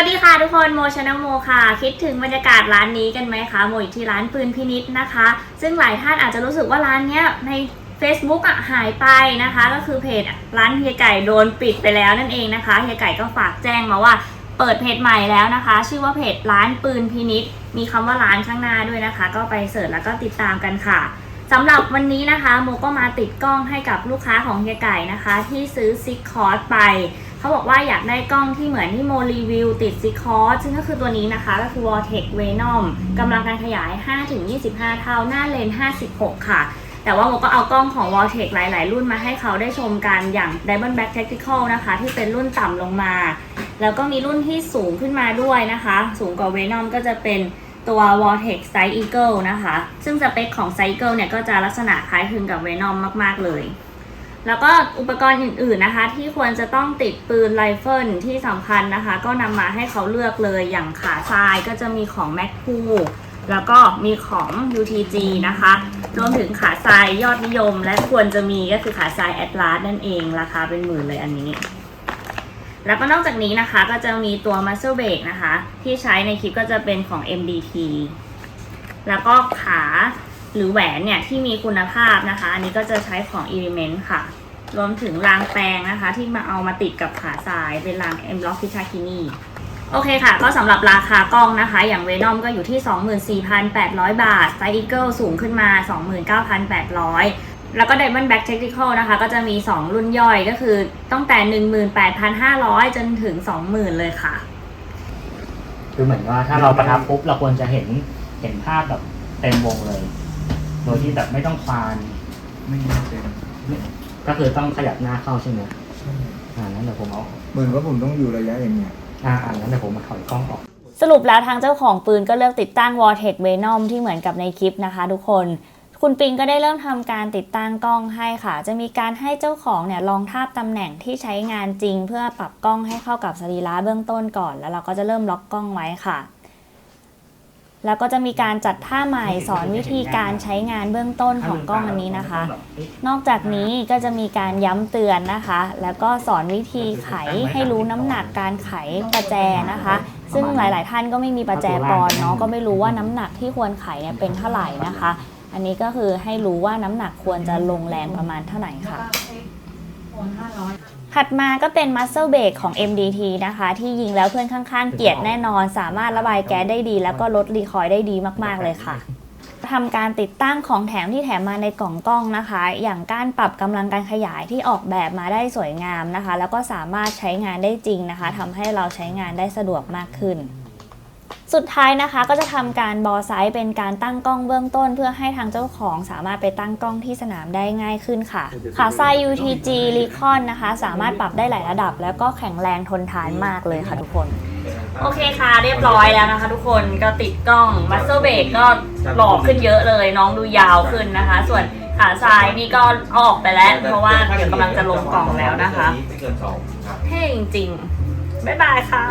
วัสดีค่ะทุกคนโมชนะโมค่ะ คิดถึงบรรยากาศร้านนี้กันไหมคะโมอยู่ที่ร้านปืนพินิษนะคะ ซึ่งหลายท่านอาจจะรู้สึกว่าร้านเนี้ยใน Facebook อะหายไปนะคะ ก็คือเพจร้านเฮียไก่โดนปิดไปแล้วนั่นเองนะคะเฮียไก่ก็ฝากแจ้งมาว่าเปิดเพจใหม่แล้วนะคะ ชื่อว่าเพจร้านปืนพินิษมีคำว่าร้านข้างหน้าด้วยนะคะ ก็ไปเสิร์ชแล้วก็ติดตามกันค่ะสำหรับวันนี้นะคะโมก็มาติดกล้องให้กับลูกค้าของเฮียไก่นะคะ ที่ซื้อซิกคอร์สไป เขาบอกว่าอยากได้กล้องที่เหมือนที่โมรีวิวติดซิคอร์ซึ่งก็คือตัวนี้นะคะ ก็คือ Vortex Venom กำลังการขยาย 5-25 เท่าหน้าเลนส์56 ค่ะ แต่ว่าโมก็เอากล้องของ Vortex หลาย ๆ รุ่นมาให้เขาได้ชมกันอย่าง Diamondback Tactical นะคะ ที่เป็นรุ่นต่ำลงมา แล้วก็มีรุ่นที่สูงขึ้นมาด้วยนะคะ สูงกว่า Venom ก็จะเป็นตัว Vortex Size Eagle นะคะ ซึ่งสเปคของ Size Eagle เนี่ยก็จะลักษณะคล้ายคลึงกับ Venom มาก ๆ เลย แล้วก็อุปกรณ์อื่นๆนะคะ ที่ควรจะต้องติดปืนไรเฟิลที่สำคัญนะคะ ก็นำมาให้เขาเลือกเลยอย่างขาทรายก็จะมีของ m a c คูแล้วก็มีของ UTG นะคะ รวมถึงขาทรายยอดนิยม และควรจะมีก็คือขาทราย Atlas นั่นเอง ราคาเป็นหมื่นเลยอันนี้ แล้วก็นอกจากนี้นะคะก็จะมีตัว Muscle b r a k นะคะ ที่ใช้ในคลิปก็จะเป็นของ MDT แล้วก็ขาหรือแหวนเนี่ยที่มีคุณภาพนะคะ อันนี้ก็จะใช้ของ Element ค่ะ รวมถึงรางแปรงนะคะ ที่มาเอามาติดกับขาทรายเป็นราง M Lock Pichakini โอเคค่ะ ก็สำหรับราคากล้องนะคะ อย่าง Venom ก็อยู่ที่ 24,800 บาท Size Eagle สูงขึ้นมา 29,800 แล้วก็ Diamondback Tactical นะคะ ก็จะมี 2 รุ่นย่อยก็คือตั้งแต่ 18,500 จนถึง 20,000 เลยค่ะ คือเหมือนว่าถ้าเราประทับปุ๊บเราควรจะเห็นเห็นภาพแบบเต็มวงเลย โดยที่แบบไม่ต้องควานไม่น่าเป็น ก็คือต้องขยับหน้าเข้าใช่ไหมอ่านั้นเดี๋ยวผมเอาเหมือนว่าผมต้องอยู่ระยะอย่างเงี้ยอ่าอ่านั้นเดี๋ยวผมมาถอยกล้องออกสรุปแล้วทางเจ้าของปืนก็เลือกติดตั้ง Vortex Venom ที่เหมือนกับในคลิปนะคะ ทุกคน คุณปิงก็ได้เริ่มทำการติดตั้งกล้องให้ค่ะ จะมีการให้เจ้าของเนี่ยลองทาบตำแหน่งที่ใช้งานจริง เพื่อปรับกล้องให้เข้ากับสรีระเบื้องต้นก่อน แล้วเราก็จะเริ่มล็อกกล้องไว้ค่ะ แล้วก็จะมีการจัดท่าใหม่สอนวิธีการใช้งานเบื้องต้นของกล้องอันนี้นะคะ นอกจากนี้ก็จะมีการย้ำเตือนนะคะ แล้วก็สอนวิธีไขให้รู้น้ำหนักการไขประแจนะคะ ซึ่งหลาย ๆ ท่านก็ไม่มีประแจปอนเนาะก็ไม่รู้ว่าน้ำหนักที่ควรไขเนี่ยเป็นเท่าไหร่นะคะ อันนี้ก็คือให้รู้ว่าน้ำหนักควรจะลงแรงประมาณเท่าไหร่ค่ะ ถัดมาก็เป็น Muscle Brake ของ MDT นะคะ ที่ยิงแล้วเพื่อนข้างๆ เกลียดแน่นอน สามารถระบายแก๊สได้ดี แล้วก็ลดรีคอยล์ได้ดีมากๆเลยค่ะทำการติดตั้งของแถมที่แถมมาในกล่องกล้องนะคะ อย่างการปรับกำลังการขยายที่ออกแบบมาได้สวยงามนะคะ แล้วก็สามารถใช้งานได้จริงนะคะทำให้เราใช้งานได้สะดวกมากขึ้น สุดท้ายนะคะก็จะทำการบอไซส์เป็นการตั้งกล้องเบื้องต้น เพื่อให้ทางเจ้าของสามารถไปตั้งกล้องที่สนามได้ง่ายขึ้นค่ะ ขาทราย UTG Recon นะคะ สามารถปรับได้หลายระดับ แล้วก็แข็งแรงทนทานมากเลยค่ะทุกคน โอเคค่ะ เรียบร้อยแล้วนะคะ ทุกคนก็ติดกล้องมัสเซอร์เบรกก็หล่อขึ้นเยอะเลย น้องดูยาวขึ้นนะคะ ส่วนขาซ้ายนี่ก็เอาออกไปแล้ว เพราะว่าเดี๋ยวกำลังจะลงกล่องแล้วนะคะไม่เกินสองครับเท่จริงๆบ๊ายบายค่ะ